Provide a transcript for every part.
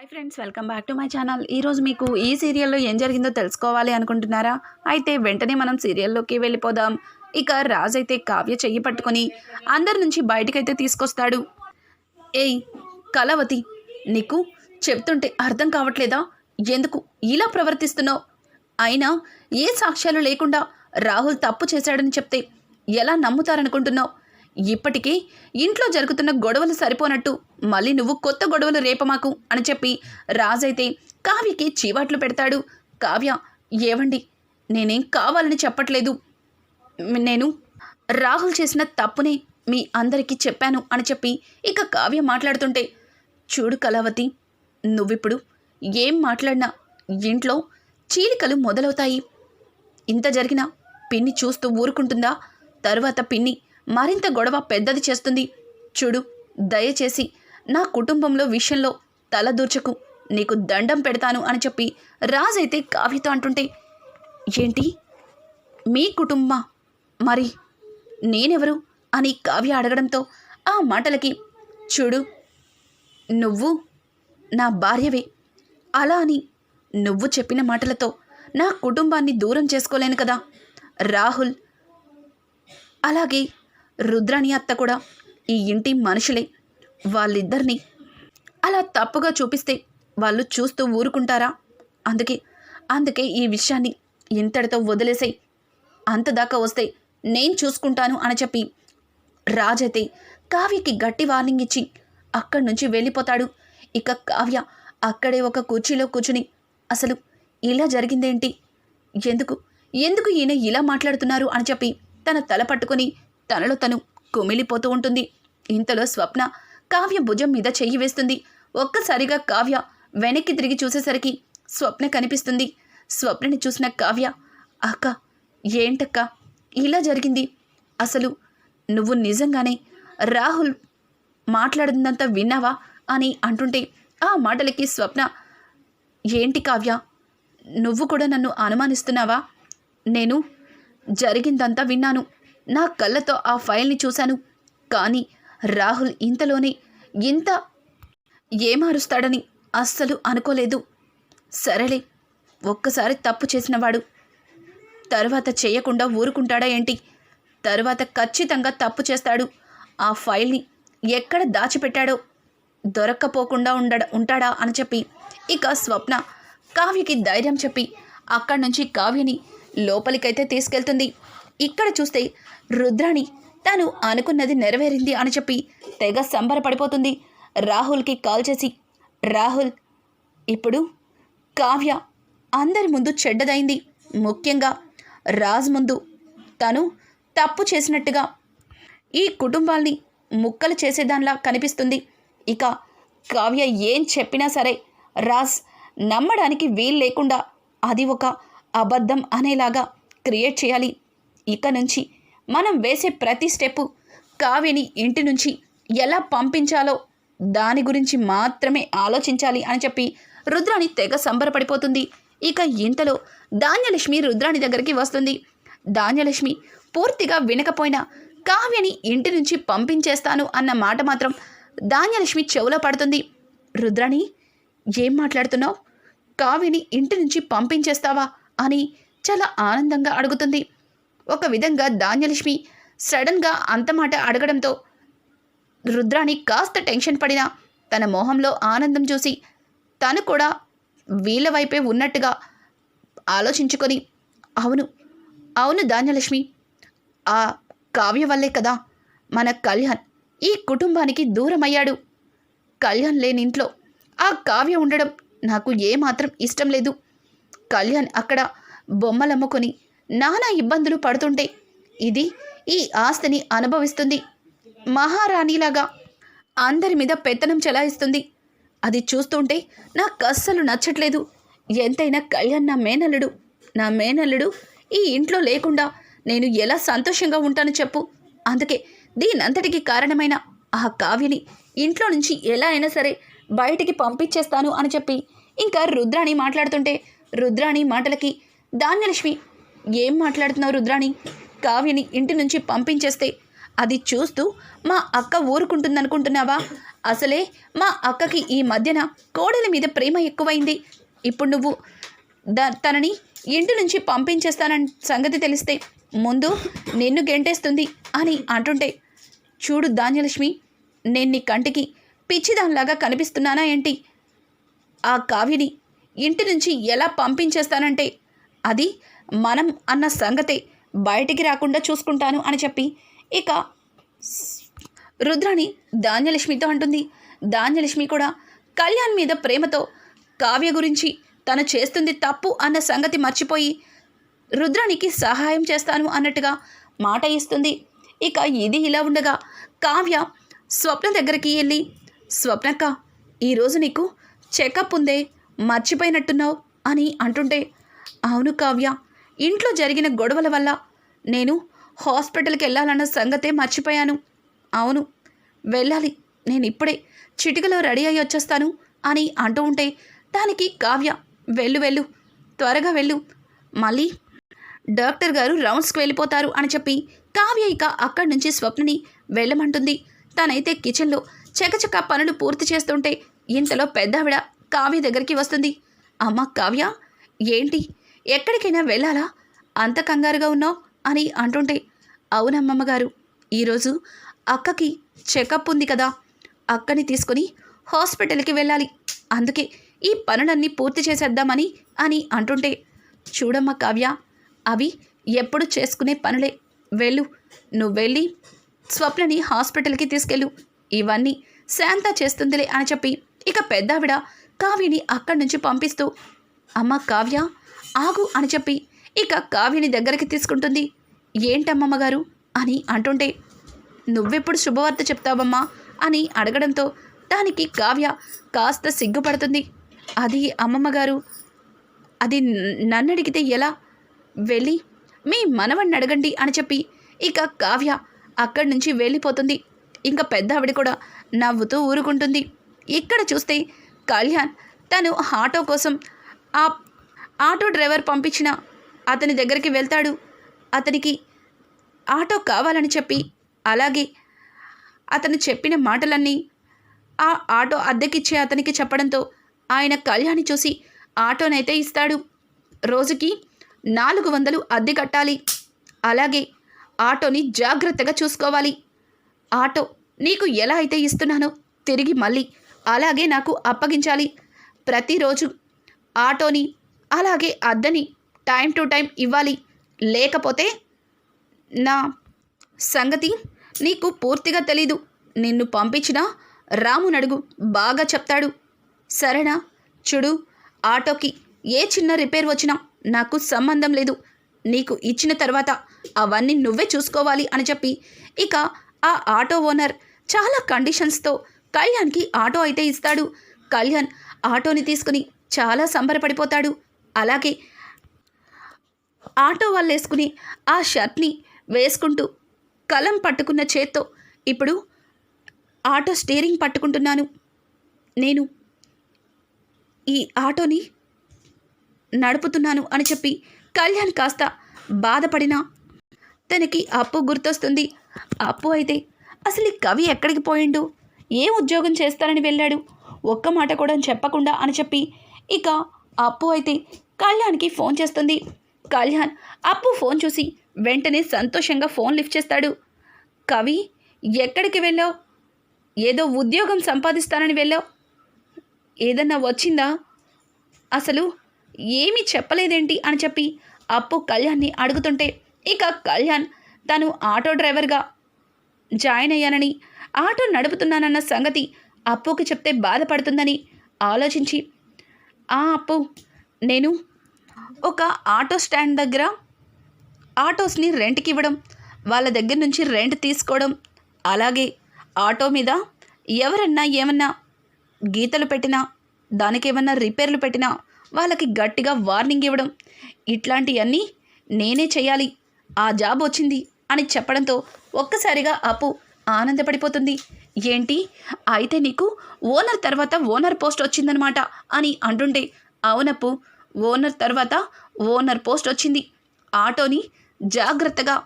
Hi friends welcome back to my channel ఈరోజు మీకు ఈ సీరియల్లో ఏం జరిగిందో తెలుసుకోవాలి అనుకుంటున్నారా? అయితే వెంటనే మనం సీరియల్లోకి వెళ్ళిపోదాం. ఇక రాజ్ అయితే కావ్య చెయ్యి పట్టుకొని అందరి నుంచి బయటకైతే తీసుకొస్తాడు. ఏయ్ కళావతి నీకు చెప్తుంటే అర్థం కావట్లేదా? ఎందుకు ఇలా ప్రవర్తిస్తున్నావు? అయినా ఏ సాక్ష్యాలు లేకుండా రాహుల్ తప్పు చేశాడని చెప్తే ఎలా నమ్ముతారనుకుంటున్నావు? ఇప్పటికీ ఇంట్లో జరుగుతున్న గొడవలు సరిపోనట్టు మళ్ళీ నువ్వు కొత్త గొడవలు రేపమాకు అని చెప్పి రాజైతే కావ్యకి చీవాట్లు పెడతాడు. కావ్య ఏవండి నేనేం కావాలని చెప్పట్లేదు. నేను రాహుల్ చేసిన తప్పునే మీ అందరికీ చెప్పాను అని చెప్పి ఇక కావ్య మాట్లాడుతుంటే చూడు కళావతి నువ్విప్పుడు ఏం మాట్లాడినా ఇంట్లో చీలికలు మొదలవుతాయి. ఇంత జరిగినా పిన్ని చూస్తూ ఊరుకుంటుందా? తరువాత పిన్ని మరింత గొడవ పెద్దది చేస్తుంది. చూడు దయచేసి నా కుటుంబంలో విషయంలో తలదూర్చకు నీకు దండం పెడతాను అని చెప్పి రాజైతే కావ్యతో అంటుంటే ఏంటి? మీ కుటుంబ? మరి నేనెవరు? అని కావ్య అడగడంతో ఆ మాటలకి చూడు నువ్వు నా భార్యవే. అలా అని నువ్వు చెప్పిన మాటలతో నా కుటుంబాన్ని దూరం చేసుకోలేను కదా. రాహుల్ అలాగే రుద్రాణి అత్త కూడా ఈ ఇంటి మనుషులే. వాళ్ళిద్దరిని అలా తప్పుగా చూపిస్తే వాళ్ళు చూస్తూ ఊరుకుంటారా? అందుకే అందుకే ఈ విషయాన్ని ఇంతటితో వదిలేసాయి. అంతదాకా వస్తే నేను చూసుకుంటాను అని చెప్పి రాజైతే కావ్యకి గట్టి వార్నింగ్ ఇచ్చి అక్కడి నుంచి వెళ్ళిపోతాడు. ఇక కావ్య అక్కడే ఒక కుర్చీలో కూర్చుని అసలు ఇలా జరిగిందేంటి? ఎందుకు? ఎందుకు ఈయన ఇలా మాట్లాడుతున్నారు? అని చెప్పి తన తల పట్టుకొని తనలో తను కుమిలిపోతూ ఉంటుంది. ఇంతలో స్వప్న కావ్య భుజం మీద చెయ్యి వేస్తుంది. ఒక్కసారిగా కావ్య వెనక్కి తిరిగి చూసేసరికి స్వప్న కనిపిస్తుంది. స్వప్నని చూసిన కావ్య అక్క ఏంటక్క? ఇలా జరిగింది. అసలు నువ్వు నిజంగానే రాహుల్ మాట్లాడిందంతా విన్నావా? అని అంటుంటే ఆ మాటలకి స్వప్న ఏంటి కావ్య? నువ్వు కూడా నన్ను అనుమానిస్తున్నావా? నేను జరిగిందంతా విన్నాను. నా కళ్ళతో ఆ ఫైల్ని చూశాను. కానీ రాహుల్ ఇంతలోనే ఇంత ఏమారుస్తాడని అస్సలు అనుకోలేదు. సరేలే ఒక్కసారి తప్పు చేసినవాడు. తరువాత చేయకుండా ఊరుకుంటాడా ఏంటి? తరువాత ఖచ్చితంగా తప్పు చేస్తాడు. ఆ ఫైల్ని ఎక్కడ దాచిపెట్టాడో దొరక్కపోకుండా ఉండ ఉంటాడా అని చెప్పి ఇక స్వప్న కావ్యకి ధైర్యం చెప్పి అక్కడి నుంచి కావ్యని లోపలికైతే తీసుకెళ్తుంది. ఇక్కడ చూస్తే రుద్రాణి తాను అనుకున్నది నెరవేరింది అని చెప్పి తెగ సంబరపడిపోతుంది. రాహుల్కి కాల్ చేసి రాహుల్ ఇప్పుడు కావ్య అందరి ముందు చెడ్డదైంది. ముఖ్యంగా రాజ్ ముందు తను తప్పు చేసినట్టుగా ఈ కుటుంబాల్ని ముక్కలు చేసేదానిలా కనిపిస్తుంది. ఇక కావ్య ఏం చెప్పినా సరే రాజ్ నమ్మడానికి వీలు లేకుండా అది ఒక అబద్ధం అనేలాగా క్రియేట్ చేయాలి. ఇక నుంచి మనం వేసే ప్రతి స్టెప్పు కావ్యని ఇంటి నుంచి ఎలా పంపించాలో దాని గురించి మాత్రమే ఆలోచించాలి అని చెప్పి రుద్రాణి తెగ సంబరపడిపోతుంది. ఇక ఇంతలో ధాన్యలక్ష్మి రుద్రాణి దగ్గరికి వస్తుంది. ధాన్యలక్ష్మి పూర్తిగా వినకపోయినా కావ్యని ఇంటి నుంచి పంపించేస్తాను అన్న మాట మాత్రం ధాన్యలక్ష్మి చెవులో పడుతుంది. రుద్రాణి ఏం మాట్లాడుతున్నావు? కావ్యని ఇంటి నుంచి పంపించేస్తావా? అని చాలా ఆనందంగా అడుగుతుంది. ఒక విధంగా ధాన్యలక్ష్మి సడన్గా అంతమాట అడగడంతో రుద్రాణి కాస్త టెన్షన్ పడినా తన మొహంలో ఆనందం చూసి తను కూడా వీళ్ళ వైపే ఉన్నట్టుగా ఆలోచించుకొని అవును అవును ధాన్యలక్ష్మి ఆ కావ్య వల్లే కదా మన కళ్యాణ్ ఈ కుటుంబానికి దూరమయ్యాడు. కళ్యాణ్ లేని ఇంట్లో ఆ కావ్య ఉండడం నాకు ఏమాత్రం ఇష్టం లేదు. కళ్యాణ్ అక్కడ బొమ్మలమ్ముకొని నానా ఇబ్బందులు పడుతుంటే ఇది ఈ ఆస్తిని అనుభవిస్తుంది. మహారాణిలాగా అందరి మీద పెత్తనం చెలాయిస్తుంది. అది చూస్తుంటే నాకు అస్సలు నచ్చట్లేదు. ఎంతైనా కళ్యాణ్ నా మేనల్లుడు. నా మేనల్లుడు ఈ ఇంట్లో లేకుండా నేను ఎలా సంతోషంగా ఉంటాను చెప్పు. అందుకే దీనంతటికి కారణమైన ఆ కావ్యని ఇంట్లో నుంచి ఎలా అయినా సరే బయటికి పంపించేస్తాను అని చెప్పి ఇంకా రుద్రాణి మాట్లాడుతుంటే రుద్రాణి మాటలకి ధాన్యలక్ష్మి ఏం మాట్లాడుతున్నావు రుద్రాణి? కావ్యని ఇంటి నుంచి పంపించేస్తే అది చూస్తూ మా అక్క ఊరుకుంటుందనుకుంటున్నావా? అసలే మా అక్కకి ఈ మధ్యన కోడలి మీద ప్రేమ ఎక్కువైంది. ఇప్పుడు నువ్వు ద తనని ఇంటి నుంచి పంపించేస్తానని సంగతి తెలిస్తే ముందు నిన్ను గెంటేస్తుంది అని అంటుంటే చూడు ధాన్యలక్ష్మి నేను నీ కంటికి పిచ్చిదానిలాగా కనిపిస్తున్నానా ఏంటి? ఆ కావ్యని ఇంటి నుంచి ఎలా పంపించేస్తానంటే అది మనం అన్న సంగతే బయటికి రాకుండా చూసుకుంటాను అని చెప్పి ఇక రుద్రాణి ధాన్యలక్ష్మితో అంటుంది. ధాన్యలక్ష్మి కూడా కళ్యాణ్ మీద ప్రేమతో కావ్య గురించి తను చేస్తుంది తప్పు అన్న సంగతి మర్చిపోయి రుద్రానికి సహాయం చేస్తాను అన్నట్టుగా మాట ఇస్తుంది. ఇక ఇది ఇలా ఉండగా కావ్య స్వప్న దగ్గరికి వెళ్ళి స్వప్నక్క ఈరోజు నీకు చెకప్ ఉందే మర్చిపోయినట్టున్నావు అని అంటుంటే అవును కావ్య ఇంట్లో జరిగిన గొడవల వల్ల నేను హాస్పిటల్కి వెళ్ళాలన్న సంగతే మర్చిపోయాను. అవును వెళ్ళాలి. నేను ఇప్పుడే చిటికలో రెడీ అయ్యి వచ్చేస్తాను అని అంటూ ఉంటే దానికి కావ్య వెళ్ళు వెళ్ళు త్వరగా వెళ్ళు. మళ్ళీ డాక్టర్ గారు రౌండ్స్కి వెళ్ళిపోతారు అని చెప్పి కావ్య ఇక అక్కడి నుంచి స్వప్నని వెళ్ళమంటుంది. తనైతే కిచెన్లో చకచక పనులు పూర్తి చేస్తుంటే ఇంతలో పెద్దావిడ కావ్య దగ్గరికి వస్తుంది. అమ్మ కావ్య ఏంటి? ఎక్కడికైనా వెళ్ళాలా? అంత కంగారుగా ఉన్నావు? అని అంటుంటే అవునమ్మమ్మగారు ఈరోజు అక్కకి చెకప్ ఉంది కదా అక్కని తీసుకొని హాస్పిటల్కి వెళ్ళాలి. అందుకే ఈ పనులన్నీ పూర్తి చేసేద్దామని అని అంటుంటే చూడమ్మ కావ్య అవి ఎప్పుడు చేసుకునే పనులే. వెళ్ళు నువ్వు వెళ్ళి స్వప్నని హాస్పిటల్కి తీసుకెళ్ళు. ఇవన్నీ శాంత చేస్తుందిలే అని చెప్పి ఇక పెద్దావిడ కావ్యని అక్కడి నుంచి పంపిస్తూ అమ్మ కావ్య ఆగు అని చెప్పి ఇక కావ్యని దగ్గరికి తీసుకుంటుంది. ఏంటమ్మమ్మగారు? అని అంటుంటే నువ్వెప్పుడు శుభవార్త చెప్తావమ్మా? అని అడగడంతో దానికి కావ్య కాస్త సిగ్గుపడుతుంది. అది అమ్మమ్మగారు అది నన్ను అడిగితే ఎలా? వెళ్ళి మీ మనవణ్ణి అడగండి అని చెప్పి ఇక కావ్య అక్కడి నుంచి వెళ్ళిపోతుంది. ఇంకా పెద్ద ఆవిడ కూడా నవ్వుతూ ఊరుకుంటుంది. ఇక్కడ చూస్తే కళ్యాణ్ తను ఆటో కోసం ఆ ఆటో డ్రైవర్ పంపించిన అతని దగ్గరికి వెళ్తాడు. అతనికి ఆటో కావాలని చెప్పి అలాగే అతను చెప్పిన మాటలన్నీ ఆ ఆటో అద్దెకిచ్చే అతనికి చెప్పడంతో ఆయన కళ్యాణి చూసి ఆటోనైతే ఇస్తాడు. రోజుకి నాలుగు వందలు అద్దె కట్టాలి. అలాగే ఆటోని జాగ్రత్తగా చూసుకోవాలి. ఆటో నీకు ఎలా అయితే ఇస్తున్నానో తిరిగి మళ్ళీ అలాగే నాకు అప్పగించాలి. ప్రతిరోజు ఆటోని అలాగే అద్దెని టైం టు టైం ఇవ్వాలి. లేకపోతే నా సంగతి నీకు పూర్తిగా తెలీదు. నిన్ను పంపించిన రామునడుగు బాగా చెప్తాడు. సరేనా? చూడు ఆటోకి ఏ చిన్న రిపేర్ వచ్చినా నాకు సంబంధం లేదు. నీకు ఇచ్చిన తర్వాత అవన్నీ నువ్వే చూసుకోవాలి అని చెప్పి ఇక ఆ ఆటో ఓనర్ చాలా కండిషన్స్తో కళ్యాణ్కి ఆటో అయితే ఇస్తాడు. కళ్యాణ్ ఆటోని తీసుకుని చాలా సంబరపడిపోతాడు. అలాగే ఆటో వాళ్ళు వేసుకుని ఆ షర్ట్ని వేసుకుంటూ కలం పట్టుకున్న చేత్తో ఇప్పుడు ఆటో స్టీరింగ్ పట్టుకుంటున్నాను. నేను ఈ ఆటోని నడుపుతున్నాను అని చెప్పి కళ్యాణ్ కాస్త బాధపడినా తనకి అప్పు గుర్తొస్తుంది. అప్పు అయితే అసలు ఈ కవి ఎక్కడికి పోయిండు? ఏ ఉద్యోగం చేస్తానని వెళ్ళాడు? ఒక్క మాట కూడా చెప్పకుండా అని చెప్పి ఇక అప్పు అయితే కళ్యాణ్కి ఫోన్ చేస్తుంది. కళ్యాణ్ అప్పు ఫోన్ చూసి వెంటనే సంతోషంగా ఫోన్ లిఫ్ట్ చేస్తాడు. కవి ఎక్కడికి వెళ్ళావు? ఏదో ఉద్యోగం సంపాదిస్తానని వెళ్ళావు? ఏదన్నా వచ్చిందా? అసలు ఏమీ చెప్పలేదేంటి? అని చెప్పి అప్పు కళ్యాణ్ని అడుగుతుంటే ఇక కళ్యాణ్ తను ఆటో డ్రైవర్గా జాయిన్ అయ్యానని ఆటో నడుపుతున్నానన్న సంగతి అప్పుకి చెప్తే బాధపడుతుందని ఆలోచించి ఆ అప్పు నేను ఒక ఆటో స్టాండ్ దగ్గర ఆటోస్ని రెంట్కి ఇవ్వడం వాళ్ళ దగ్గర నుంచి రెంట్ తీసుకోవడం అలాగే ఆటో మీద ఎవరన్నా ఏమన్నా గీతలు పెట్టినా దానికి ఏమన్నా రిపేర్లు పెట్టినా వాళ్ళకి గట్టిగా వార్నింగ్ ఇవ్వడం ఇట్లాంటివన్నీ నేనే చేయాలి ఆ జాబ్ వచ్చింది అని చెప్పడంతో ఒక్కసారిగా అప్పు ఆనందపడిపోతుంది. ఏంటి? అయితే నీకు ఓనర్ తర్వాత ఓనర్ పోస్ట్ వచ్చిందనమాట అని అంటుంటే అవునప్పు ఓనర్ తర్వాత ఓనర్ పోస్ట్ వచ్చింది. ఆటోని జాగ్రత్తగా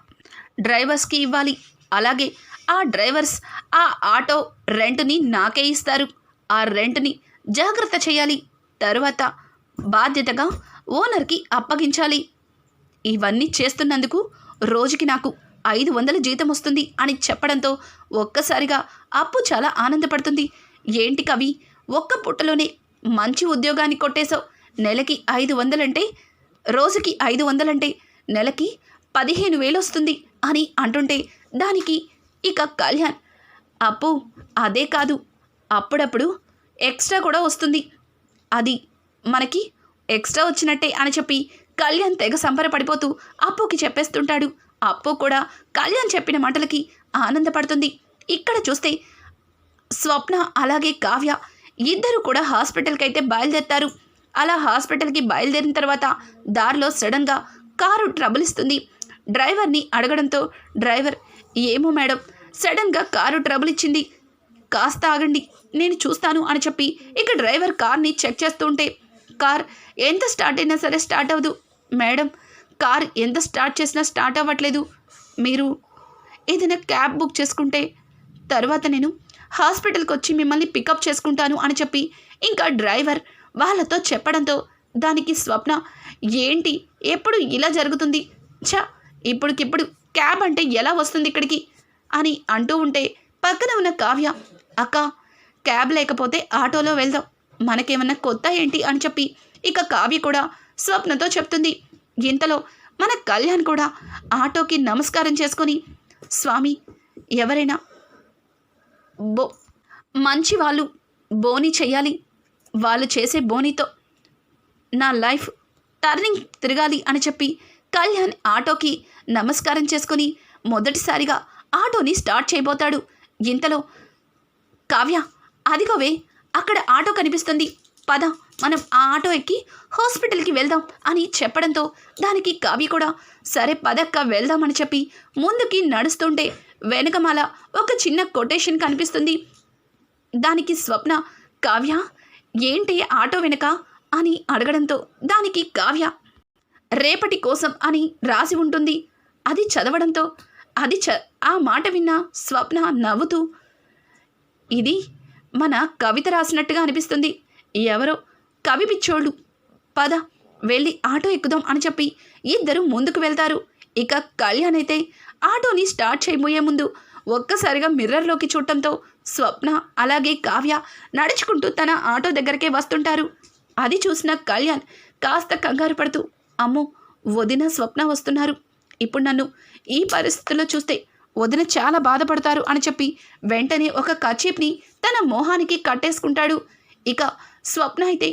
డ్రైవర్స్కి ఇవ్వాలి. అలాగే ఆ డ్రైవర్స్ ఆ ఆటో రెంట్ని నాకే ఇస్తారు. ఆ రెంట్ని జాగ్రత్త చేయాలి. తర్వాత బాధ్యతగా ఓనర్కి అప్పగించాలి. ఇవన్నీ చేస్తున్నందుకు రోజుకి నాకు ఐదు వందల జీతం వస్తుంది అని చెప్పడంతో ఒక్కసారిగా అప్పు చాలా ఆనందపడుతుంది. ఏంటి కవి? ఒక్క పుట్టలోనే మంచి ఉద్యోగాన్ని కొట్టేశావు. నెలకి ఐదు వందలంటే రోజుకి ఐదు వందలంటే నెలకి పదిహేను వేలు వస్తుంది అని అంటుంటే దానికి ఇక కళ్యాణ్ అప్పు అదే కాదు అప్పుడప్పుడు ఎక్స్ట్రా కూడా వస్తుంది. అది మనకి ఎక్స్ట్రా వచ్చినట్టే అని చెప్పి కళ్యాణ్ తెగ సంబరపడిపోతూ అప్పుకి చెప్పేస్తుంటాడు. అప్పు కూడా కళ్యాణ్ చెప్పిన మాటలకి ఆనందపడుతుంది. ఇక్కడ చూస్తే స్వప్న అలాగే కావ్య ఇద్దరు కూడా హాస్పిటల్కి అయితే బయలుదేరుతారు. అలా హాస్పిటల్కి బయలుదేరిన తర్వాత దారిలో సడన్గా కారు ట్రబుల్ ఇస్తుంది డ్రైవర్ని అడగడంతో డ్రైవర్ ఏమో మేడం సడన్గా కారు ట్రబుల్ ఇచ్చింది. కాస్త ఆగండి నేను చూస్తాను అని చెప్పి ఇక డ్రైవర్ కార్ని చెక్ చేస్తూ ఉంటే కార్ ఎంత స్టార్ట్ అయినా సరే స్టార్ట్ అవ్వదు. మేడం కార్ ఎంత స్టార్ట్ చేసినా స్టార్ట్ అవ్వట్లేదు. మీరు ఏదైనా క్యాబ్ బుక్ చేసుకుంటే తర్వాత నేను హాస్పిటల్కి వచ్చి మిమ్మల్ని పికప్ చేసుకుంటాను అని చెప్పి ఇంకా డ్రైవర్ వాళ్ళతో చెప్పడంతో దానికి స్వప్న ఏంటి? ఎప్పుడు ఇలా జరుగుతుంది? ఛ! ఇప్పుడుకిప్పుడు క్యాబ్ అంటే ఎలా వస్తుంది ఇక్కడికి? అని అంటూ ఉంటే పక్కన ఉన్న కావ్య అక్క క్యాబ్ లేకపోతే ఆటోలో వెళ్దాం. మనకేమన్నా కొత్త ఏంటి? అని చెప్పి ఇక కావ్య కూడా స్వప్నతో చెప్తుంది. ఇంతలో మన కళ్యాణ్ కూడా ఆటోకి నమస్కారం చేసుకొని స్వామి ఎవరైనా బో మంచి వాళ్ళు బోని చెయ్యాలి. వాళ్ళు చేసే బోనితో నా లైఫ్ టర్నింగ్ తిరగాలి అని చెప్పి కళ్యాణ్ ఆటోకి నమస్కారం చేసుకొని మొదటిసారిగా ఆటోని స్టార్ట్ చేయబోతాడు. ఇంతలో కావ్య అదిగోవే అక్కడ ఆటో కనిపిస్తుంది. పద మనం ఆ ఆటో ఎక్కి హాస్పిటల్కి వెళ్దాం అని చెప్పడంతో దానికి కావ్య కూడా సరే పదక్క వెళ్దామని చెప్పి ముందుకి నడుస్తుంటే వెనకమాల ఒక చిన్న కొటేషన్ కనిపిస్తుంది. దానికి స్వప్న కావ్య ఏంటి ఆటో వెనక? అని అడగడంతో దానికి కావ్య రేపటి కోసం అని రాసి ఉంటుంది. అది చదవడంతో అది చ ఆ మాట విన్న స్వప్న నవ్వుతూ ఇది మన కవిత రాసినట్టుగా అనిపిస్తుంది. ఎవరో కవి పిచ్చోళ్ళు. పద వెళ్ళి ఆటో ఎక్కుదాం అని చెప్పి ఇద్దరు ముందుకు వెళ్తారు. ఇక కళ్యాణ్ అయితే ఆటోని స్టార్ట్ చేయబోయే ముందు ఒక్కసారిగా మిర్రర్లోకి చూడటంతో స్వప్న అలాగే కావ్య నడుచుకుంటూ తన ఆటో దగ్గరకే వస్తుంటారు. అది చూసిన కళ్యాణ్ కాస్త కంగారు పడుతూ అమ్మో వదిన స్వప్న వస్తున్నారు. ఇప్పుడు నన్ను ఈ పరిస్థితుల్లో చూస్తే వదిన చాలా బాధపడతారు అని చెప్పి వెంటనే ఒక కచీప్ని తన మోహానికి కట్టేసుకుంటాడు. ఇక స్వప్న అయితే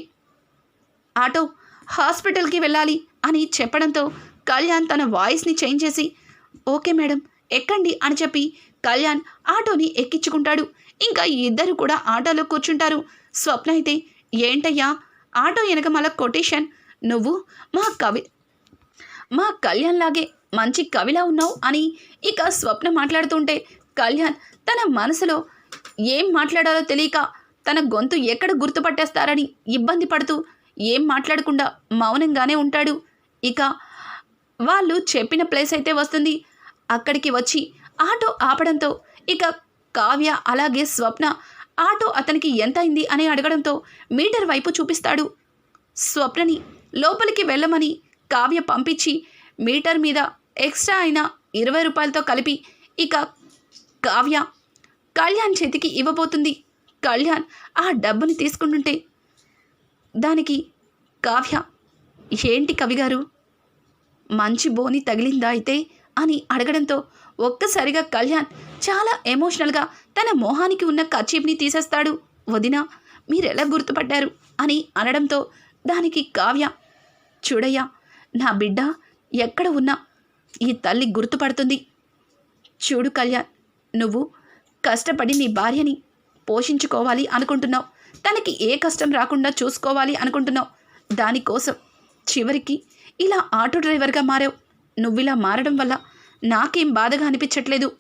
ఆటో హాస్పిటల్కి వెళ్ళాలి అని చెప్పడంతో కళ్యాణ్ తన వాయిస్ని చేంజ్ చేసి ఓకే మేడం ఎక్కండి అని చెప్పి కళ్యాణ్ ఆటోని ఎక్కించుకుంటాడు. ఇంకా ఇద్దరు కూడా ఆటోలో కూర్చుంటారు. స్వప్న అయితే ఏంటయ్యా ఆటో వెనక మల కొటేషన్? నువ్వు మా కవి మా కళ్యాణ్ లాగే మంచి కవిలా ఉన్నావు అని ఇక స్వప్న మాట్లాడుతుంటే కళ్యాణ్ తన మనసులో ఏం మాట్లాడాలో తెలియక తన గొంతు ఎక్కడ గుర్తుపట్టేస్తారని ఇబ్బంది పడుతూ ఏం మాట్లాడకుండా మౌనంగానే ఉంటాడు. ఇక వాళ్ళు చెప్పిన ప్లేస్ అయితే వస్తుంది. అక్కడికి వచ్చి ఆటో ఆపడంతో ఇక కావ్య అలాగే స్వప్న ఆటో అతనికి ఎంత అయింది అని అడగడంతో మీటర్ వైపు చూపిస్తాడు. స్వప్నని లోపలికి వెళ్ళమని కావ్య పంపించి మీటర్ మీద ఎక్స్ట్రా అయిన ఇరవై రూపాయలతో కలిపి ఇక కావ్య కళ్యాణ్ చేతికి ఇవ్వబోతుంది. కళ్యాణ్ ఆ డబ్బుని తీసుకుంటుంటే దానికి కావ్య ఏంటి కవిగారు? మంచి బోని తగిలిందా అయితే? అని అడగడంతో ఒక్కసారిగా కళ్యాణ్ చాలా ఎమోషనల్గా తన మోహానికి ఉన్న కచీప్ని తీసేస్తాడు. వదిన మీరెలా గుర్తుపడ్డారు? అని అనడంతో దానికి కావ్య చూడయ్యా నా బిడ్డ ఎక్కడ ఉన్నా ఈ తల్లి గుర్తుపడుతుంది. చూడు కళ్యాణ్ నువ్వు కష్టపడి నీ భార్యని పోషించుకోవాలి అనుకుంటున్నావు. తనకి ఏ కష్టం రాకుండా చూసుకోవాలి అనుకుంటున్నావు. దానికోసం చివరికి ఇలా ఆటో డ్రైవర్గా మారావు. నువ్విలా మారడం వల్ల నాకేం బాధగా అనిపించట్లేదు.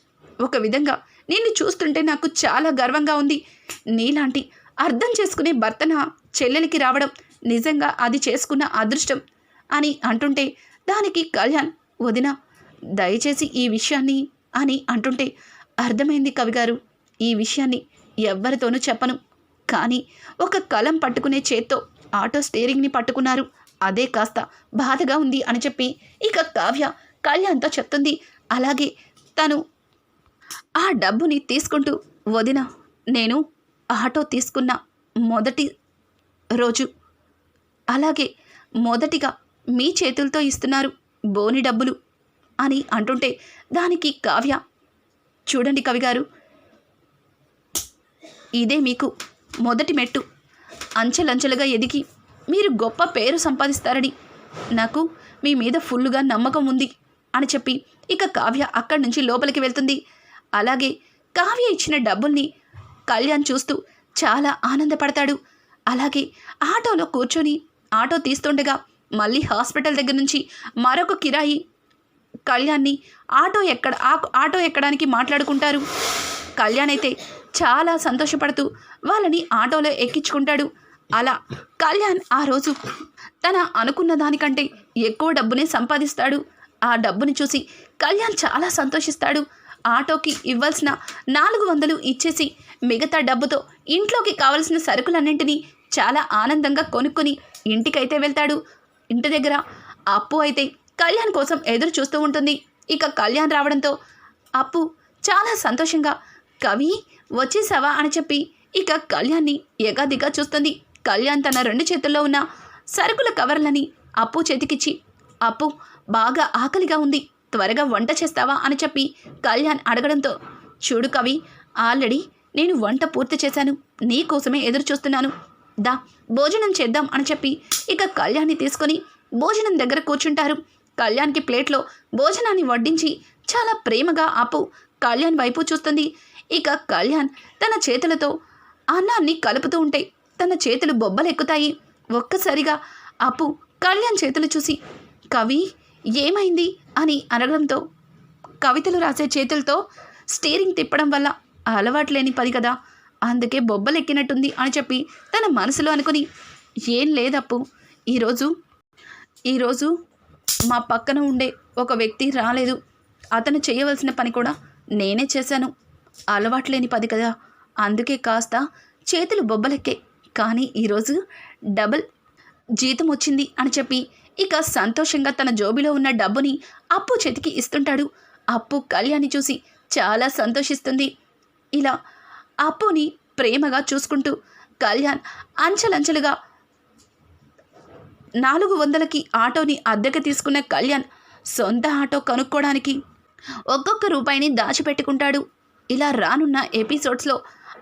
ఒక విధంగా నిన్ను చూస్తుంటే నాకు చాలా గర్వంగా ఉంది. నీలాంటి అర్థం చేసుకునే భర్తన చెల్లెలికి రావడం నిజంగా అది చేసుకున్న అదృష్టం అని అంటుంటే దానికి కళ్యాణ్ వదిన దయచేసి ఈ విషయాన్ని అని అంటుంటే అర్థమైంది కవిగారు ఈ విషయాన్ని ఎవ్వరితోనూ చెప్పను. కానీ ఒక కలం పట్టుకునే చేత్తో ఆటో స్టీరింగ్ని పట్టుకున్నారు. అదే కాస్త బాధగా ఉంది అని చెప్పి ఇక కావ్య కళ్యాణ్తో చెప్తుంది. అలాగే తను ఆ డబ్బుని తీసుకుంటూ వదిన నేను ఆటో తీసుకున్న మొదటి రోజు. అలాగే మొదటిగా మీ చేతులతో ఇస్తున్నారు బోని డబ్బులు అని అంటుంటే దానికి కావ్య చూడండి కవిగారు ఇదే మీకు మొదటి మెట్టు. అంచెలంచెలుగా ఎదిగి మీరు గొప్ప పేరు సంపాదిస్తారని నాకు మీ మీద ఫుల్లుగా నమ్మకం ఉంది. అని చెప్పి ఇక కావ్య అక్కడి నుంచి లోపలికి వెళ్తుంది. అలాగే కావ్య ఇచ్చిన డబ్బుల్ని కళ్యాణ్ చూస్తూ చాలా ఆనందపడతాడు. అలాగే ఆటోలో కూర్చొని ఆటో తీస్తుండగా మళ్ళీ హాస్పిటల్ దగ్గర నుంచి మరొక కిరాయి కళ్యాణ్ని ఆటో ఎక్కడ ఆ- ఆటో ఎక్కడానికి మాట్లాడుకుంటారు. కళ్యాణ్ అయితే చాలా సంతోషపడుతూ వాళ్ళని ఆటోలో ఎక్కించుకుంటాడు. అలా కళ్యాణ్ ఆ రోజు తన అనుకున్న దానికంటే ఎక్కువ డబ్బునే సంపాదిస్తాడు. ఆ డబ్బుని చూసి కళ్యాణ్ చాలా సంతోషిస్తాడు. ఆటోకి ఇవ్వాల్సిన నాలుగు వందలు ఇచ్చేసి మిగతా డబ్బుతో ఇంట్లోకి కావలసిన సరుకులన్నింటినీ చాలా ఆనందంగా కొనుక్కొని ఇంటికైతే వెళ్తాడు. ఇంటి దగ్గర అప్పు అయితే కళ్యాణ్ కోసం ఎదురు చూస్తూ ఉంటుంది. ఇక కళ్యాణ్ రావడంతో అప్పు చాలా సంతోషంగా. కవి వచ్చేసావా? అని చెప్పి ఇక కళ్యాణ్ని ఎగాదిగా చూస్తుంది. కళ్యాణ్ తన రెండు చేతుల్లో ఉన్న సరుకుల కవర్లని అప్పు చేతికిచ్చి అప్పు బాగా ఆకలిగా ఉంది. త్వరగా వంట చేస్తావా? అని చెప్పి కళ్యాణ్ అడగడంతో చూడు కవి ఆల్రెడీ నేను వంట పూర్తి చేశాను. నీ కోసమే ఎదురు చూస్తున్నాను దా భోజనం చేద్దాం అని చెప్పి ఇక కళ్యాణ్ని తీసుకొని భోజనం దగ్గర కూర్చుంటారు. కళ్యాణ్కి ప్లేట్లో భోజనాన్ని వడ్డించి చాలా ప్రేమగా అప్పు కళ్యాణ్ వైపు చూస్తుంది. ఇక కళ్యాణ్ తన చేతులతో అన్నాన్ని కలుపుతూ ఉంటే తన చేతులు బొబ్బలెక్కుతాయి. ఒక్కసారిగా అప్పు కళ్యాణ్ చేతులు చూసి కవి ఏమైంది? అని అనడంతో కవితలు రాసే చేతులతో స్టీరింగ్ తిప్పడం వల్ల అలవాటు లేని పది కదా అందుకే బొబ్బలెక్కినట్టుంది అని చెప్పి తన మనసులో అనుకుని ఏం లేదప్పు ఈరోజు ఈరోజు మా పక్కన ఉండే ఒక వ్యక్తి రాలేదు అతను చేయవలసిన పని కూడా నేనే చేశాను అలవాటు లేని పది కదా అందుకే కాస్త చేతులు బొబ్బలెక్కే కానీ ఈరోజు డబుల్ జీతం వచ్చింది అని చెప్పి ఇక సంతోషంగా తన జోబిలో ఉన్న డబ్బుని అప్పు చేతికి ఇస్తుంటాడు. అప్పు కళ్యాణి చూసి చాలా సంతోషిస్తుంది. ఇలా అప్పుని ప్రేమగా చూసుకుంటూ కళ్యాణ్ అంచెలంచెలుగా నాలుగు వందలకి ఆటోని అద్దెకి తీసుకున్న కళ్యాణ్ సొంత ఆటో కనుక్కోవడానికి ఒక్కొక్క రూపాయిని దాచిపెట్టుకుంటాడు. ఇలా రానున్న ఎపిసోడ్స్లో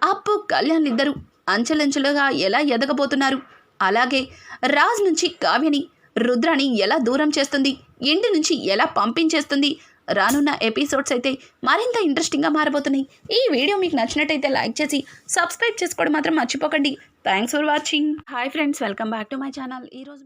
అప్పు కళ్యాణ్ ఇద్దరు అంచెలంచెలుగా ఎలా ఎదగబోతున్నారు? అలాగే రాజ్ నుంచి కావ్యని రుద్రాని ఎలా దూరం చేస్తుంది? ఇంటి నుంచి ఎలా పంపించేస్తుంది? రానున్న ఎపిసోడ్స్ అయితే మరింత ఇంట్రెస్టింగ్గా మారబోతున్నాయి. ఈ వీడియో మీకు నచ్చినట్టయితే లైక్ చేసి సబ్స్క్రైబ్ చేసుకోవడం మాత్రం మర్చిపోకండి. Thanks for watching. Hi friends welcome back to my channel. ఈరోజు